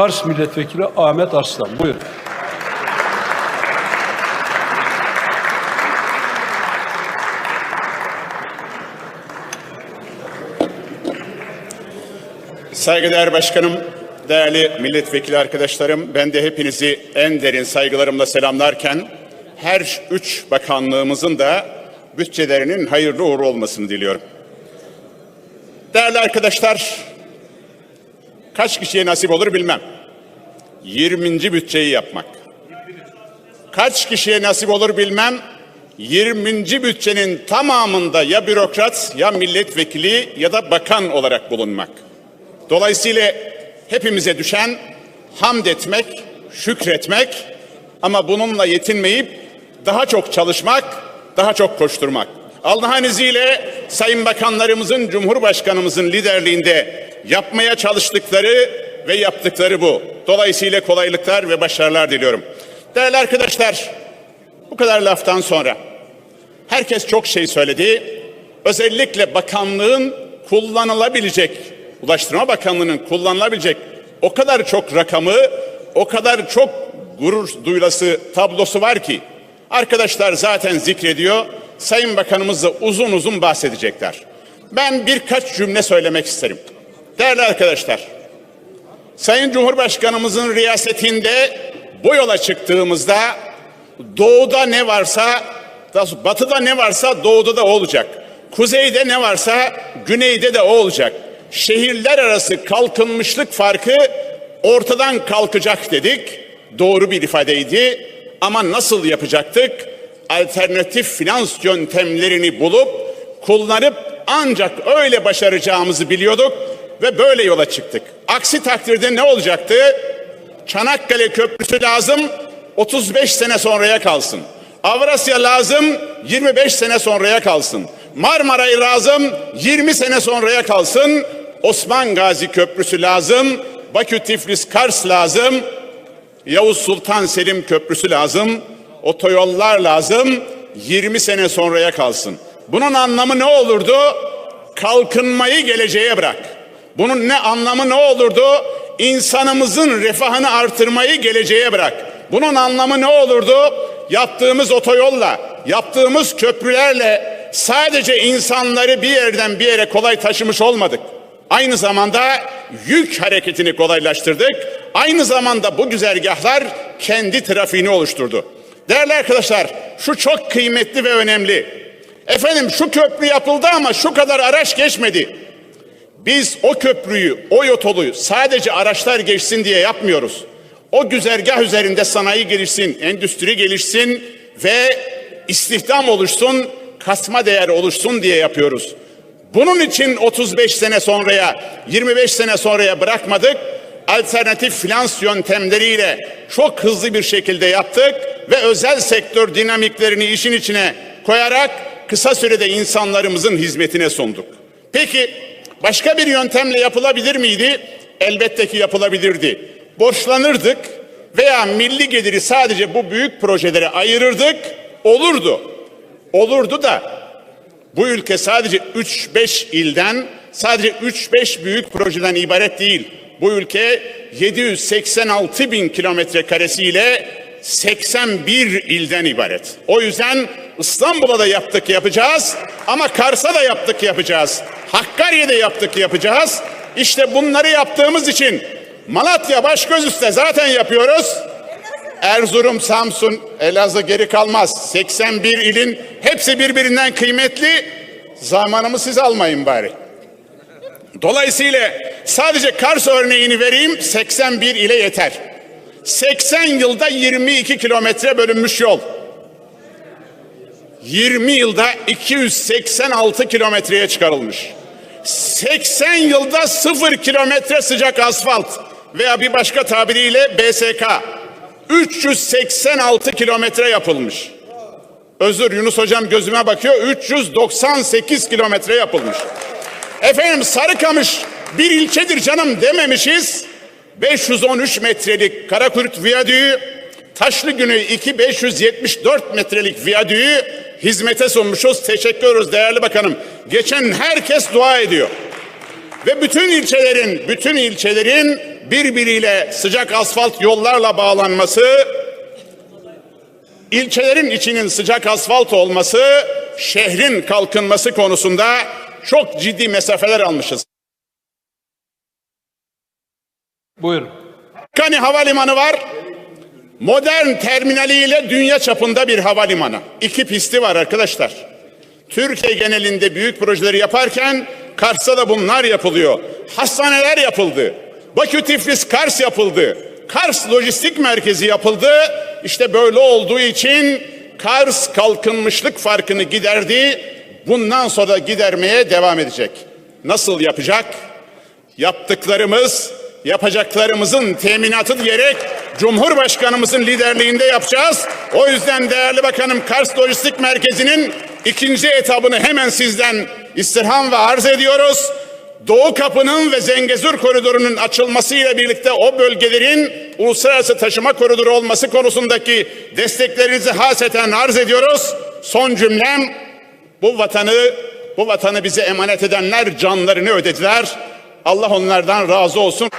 Kars Milletvekili Ahmet Arslan. Buyurun. Saygıdeğer Başkanım, değerli milletvekili arkadaşlarım, ben de hepinizi en derin saygılarımla selamlarken her üç bakanlığımızın da bütçelerinin hayırlı uğurlu olmasını diliyorum. Değerli arkadaşlar, kaç kişiye nasip olur bilmem. 20. bütçeyi yapmak. Kaç kişiye nasip olur bilmem. 20. bütçenin tamamında ya bürokrat ya milletvekili ya da bakan olarak bulunmak. Dolayısıyla hepimize düşen hamd etmek, şükretmek ama bununla yetinmeyip daha çok çalışmak, daha çok koşturmak. Allah'ın izniyle Sayın Bakanlarımızın, Cumhurbaşkanımızın liderliğinde yapmaya çalıştıkları ve yaptıkları bu. Dolayısıyla kolaylıklar ve başarılar diliyorum. Değerli arkadaşlar, bu kadar laftan sonra herkes çok şey söyledi. Özellikle bakanlığın kullanılabilecek Ulaştırma Bakanlığı'nın kullanılabilecek o kadar çok rakamı, o kadar çok gurur duyulası tablosu var ki arkadaşlar zaten zikrediyor. Sayın Bakanımız da uzun uzun bahsedecekler. Ben birkaç cümle söylemek isterim. Değerli arkadaşlar, Sayın Cumhurbaşkanımızın riyasetinde bu yola çıktığımızda doğuda ne varsa, batıda ne varsa doğuda da olacak. Kuzeyde ne varsa güneyde de o olacak şehirler arası kalkınmışlık farkı ortadan kalkacak dedik. Doğru bir ifadeydi. Ama nasıl yapacaktık? Alternatif finans yöntemlerini bulup kullanıp ancak öyle başaracağımızı biliyorduk ve böyle yola çıktık. Aksi takdirde ne olacaktı? Çanakkale Köprüsü lazım 35 sene sonraya kalsın. Avrasya lazım 25 sene sonraya kalsın. Marmaray lazım 20 sene sonraya kalsın. Osman Gazi Köprüsü lazım. Bakü Tiflis Kars lazım. Yavuz Sultan Selim Köprüsü lazım. Otoyollar lazım. 20 sene sonraya kalsın. Bunun anlamı ne olurdu? Kalkınmayı geleceğe bırak. Bunun ne anlamı ne olurdu? İnsanımızın refahını artırmayı geleceğe bırak. Bunun anlamı ne olurdu? Yaptığımız otoyolla, yaptığımız köprülerle sadece insanları bir yerden bir yere kolay taşımış olmadık. Aynı zamanda yük hareketini kolaylaştırdık. Aynı zamanda bu güzergahlar kendi trafiğini oluşturdu. Değerli arkadaşlar, şu çok kıymetli ve önemli. Efendim şu köprü yapıldı ama şu kadar araç geçmedi. Biz o köprüyü, o yotoluyu sadece araçlar geçsin diye yapmıyoruz. O güzergah üzerinde sanayi gelişsin, endüstri gelişsin ve istihdam oluşsun, kasma değer oluşsun diye yapıyoruz. Bunun için 35 sene sonraya, 25 sene sonraya bırakmadık. Alternatif finans yöntemleriyle çok hızlı bir şekilde yaptık ve özel sektör dinamiklerini işin içine koyarak kısa sürede insanlarımızın hizmetine sunduk. Peki başka bir yöntemle yapılabilir miydi? Elbette ki yapılabilirdi. Borçlanırdık veya milli geliri sadece bu büyük projelere ayırırdık. Olurdu. Olurdu da bu ülke sadece 3-5 ilden, sadece 3-5 büyük projeden ibaret değil. Bu ülke 786 bin kilometre karesiyle 81 ilden ibaret. O yüzden İstanbul'a da yaptık yapacağız ama Kars'a da yaptık yapacağız. Hakkari'de yaptık yapacağız. İşte bunları yaptığımız için Malatya Başközüs'te zaten yapıyoruz. Erzurum, Samsun, Elazığ geri kalmaz. 81 ilin hepsi birbirinden kıymetli. Zamanımı siz almayın bari. Dolayısıyla sadece Kars örneğini vereyim 81 ile yeter. 80 yılda 22 kilometre bölünmüş yol. 20 yılda 286 kilometreye çıkarılmış. 80 yılda 0 kilometre sıcak asfalt veya bir başka tabiriyle BSK 386 kilometre yapılmış. Özür Yunus hocam gözüme bakıyor. 398 kilometre yapılmış. Efendim Sarıkamış bir ilçedir canım dememişiz. 513 metrelik Karakurt Viyadüğü, Taşlı Günü 2 574 metrelik viyadüğü hizmete sunmuşuz. Teşekkür ediyoruz değerli bakanım. Geçen herkes dua ediyor. Ve bütün ilçelerin, bütün ilçelerin birbiriyle sıcak asfalt yollarla bağlanması, ilçelerin içinin sıcak asfalt olması, şehrin kalkınması konusunda çok ciddi mesafeler almışız. Buyurun. Kani Havalimanı var. Modern terminaliyle dünya çapında bir havalimanı. İki pisti var arkadaşlar. Türkiye genelinde büyük projeleri yaparken Kars'ta da bunlar yapılıyor. Hastaneler yapıldı. Bakü Tiflis Kars yapıldı. Kars Lojistik Merkezi yapıldı. İşte böyle olduğu için Kars kalkınmışlık farkını giderdi. Bundan sonra gidermeye devam edecek. Nasıl yapacak? yaptıklarımız, yapacaklarımızın teminatı diyerek Cumhurbaşkanımızın liderliğinde yapacağız. O yüzden değerli bakanım Kars Lojistik Merkezi'nin ikinci etabını hemen sizden istirham ve arz ediyoruz. Doğu Kapı'nın ve Zengezur koridorunun açılmasıyla birlikte o bölgelerin uluslararası taşıma koridoru olması konusundaki desteklerinizi haseten arz ediyoruz. Son cümlem bu vatanı bu vatanı bize emanet edenler canlarını ödediler. Allah onlardan razı olsun.